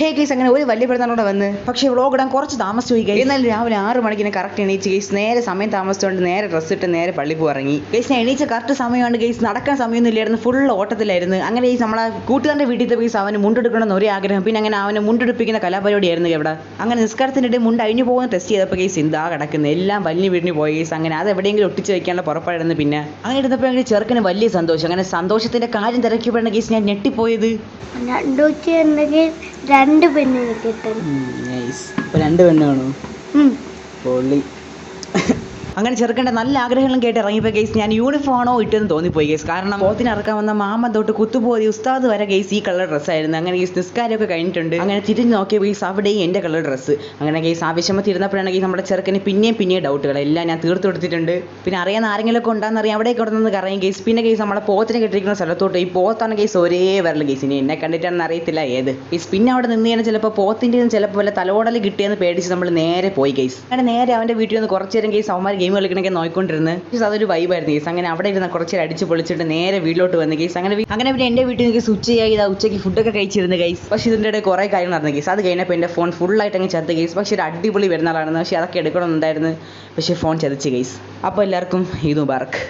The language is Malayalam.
ഹേ കേസ് അങ്ങനെ ഒരു വലിയ പെരുന്നാളോടെ വന്ന്. പക്ഷേ വ്ളോഗ് ഇടാൻ കുറച്ച് താമസിച്ചു പോയി guys. എന്നാൽ രാവിലെ ആറ് മണിക്കിന് കറക്റ്റ് എണീച്ച് കേസ് നേരെ സമയം താമസിച്ചുകൊണ്ട് നേരെ ഡ്രസ്സ് ഇട്ട് നേരെ പള്ളി ഇറങ്ങി. കേസ് ഞാൻ എണീച്ച കറക്റ്റ് സമയമാണ് കേസ് നടക്കാൻ സമയമൊന്നും ഇല്ലായിരുന്നു. ഫുൾ ഓട്ടത്തിലായിരുന്നു. അങ്ങനെ ഈ നമ്മളെ കൂട്ടുകാരന്റെ വീട്ടിൽ കേസ് അവന് മുണ്ടെടുക്കണമെന്ന് ഒരു ആഗ്രഹം. പിന്നെ അങ്ങനെ അവനെ മുണ്ടെടുപ്പിക്കുന്ന കലാപരിപാടിയായിരുന്നു ഇവിടെ അങ്ങനെ നിസ്കാരത്തിനിടെ മുണ്ട് അഴിഞ്ഞു പോകുന്ന ടെസ്റ്റ് ചെയ്തപ്പോൾ കേസ് എന്താ കിടക്കുന്നത് എല്ലാം വലിയ വീടിന് പോയി കേസ് അങ്ങനെ അത് എവിടെയെങ്കിലും ഒട്ടിച്ച് വയ്ക്കാനുള്ള പുറപ്പാടായിരുന്നു പിന്നെ. അങ്ങനെ ഇരുന്നപ്പോൾ അങ്ങനെ ചെറുക്കന് വലിയ സന്തോഷം. അങ്ങനെ സന്തോഷത്തിന്റെ കാര്യം തിരക്കിയപ്പോഴാണ് കേസ് ഞാൻ ഞെട്ടിപ്പോയത്. രണ്ട് പെണ്ണിന് കിട്ടും നൈസ് അപ്പോൾ രണ്ട് പെണ്ണ് ഉം. പൊള്ളി. അങ്ങനെ ചെറുക്കന്റെ നല്ല ആഗ്രഹങ്ങളും കേട്ട് ഇറങ്ങിയപ്പോൾ കേസ് ഞാൻ യൂണിഫോം ആണോ ഇട്ടെന്ന് തോന്നിപ്പോയി കേസ് കാരണം പോത്തിന് ഇറക്കാൻ വന്ന മാമ തൊട്ട് കുത്തുപോയി. ഉസ്താദ് വരെ കേസ് ഈ കളർ ഡ്രസ് ആയിരുന്നു. അങ്ങനെ കേസ് നിസ്കാരമൊക്കെ കഴിഞ്ഞിട്ടുണ്ട്. അങ്ങനെ തിരിഞ്ഞ് നോക്കിയ കേസ് അവിടെയും എന്റെ കളർ ഡ്രസ് അങ്ങനെ കേസ് ആവശ്യമത്തിരുന്നപ്പോഴാണ് കേസ് നമ്മുടെ ചെറുക്കന് പിന്നെയും പിന്നെയും ഡൗട്ടുകൾ എല്ലാം ഞാൻ തീർത്ത് കൊടുത്തിട്ടുണ്ട് പിന്നെ അറിയാൻ ആരെങ്കിലും ഒക്കെ ഉണ്ടാകുന്ന അറിയാം അവിടെ നിന്ന് അറിയാം കേസ് പിന്നെ കേസ് നമ്മളെ പോത്തിനെ കെട്ടിരിക്കുന്ന സ്ഥലത്തോട്ട് ഈ പോത്താണ് കേസ് ഒരേ വരൽ കേസ് ഇനി എന്നെ കണ്ടിട്ടാണെന്ന് അറിയത്തില്ല ഏത്. കേസ് പിന്നെ അവിടെ നിന്ന് കഴിഞ്ഞാൽ ചിലപ്പോൾ പോത്തിന്റെ ചിലപ്പോൾ വല്ല തലോടൽ കിട്ടിയെന്ന് പേടിച്ച് നമ്മൾ നേരെ പോയി കേസ് അങ്ങനെ നേരെ അവന്റെ വീട്ടിൽ നിന്ന് കുറച്ചു നേരം കേസ് അവന്മാർ ഗെയിം കളിക്കണൊക്കെ നോക്കിക്കൊണ്ടിരുന്ന് കേസ് അതൊരു വൈബായിരുന്നു കേസ് അങ്ങനെ അവിടെ ഇരുന്ന് കുറച്ച് അടിച്ച് പൊളിച്ചിട്ട് നേരെ വീട്ടിലോട്ട് വന്ന് കേസ് അങ്ങനെ അങ്ങനെ പിന്നെ എന്റെ വീട്ടിൽ നിന്ന് സ്വിച്ച് ഉച്ചയായി ഇതാ ഉച്ചയ്ക്ക് ഫുഡൊക്കെ കഴിച്ചിരുന്നു കേസ് പക്ഷേ ഇതിന്റെ ഇടയിൽ കുറേ കാര്യങ്ങൾ നടന്നു കേസ് അത് കഴിഞ്ഞപ്പോൾ എന്റെ ഫോൺ ഫുള്ളായിട്ട് അങ്ങ് ചത്ത് കേസ് പക്ഷേ ഒരു അടിപൊളി വരുന്ന ആളാണെന്ന് പക്ഷേ അതൊക്കെ എടുക്കണമെന്നുണ്ടായിരുന്നു. പക്ഷേ ഫോൺ ചതച്ച് കേസ് അപ്പോൾ എല്ലാവർക്കും ഈദ് മുബാറക്ക്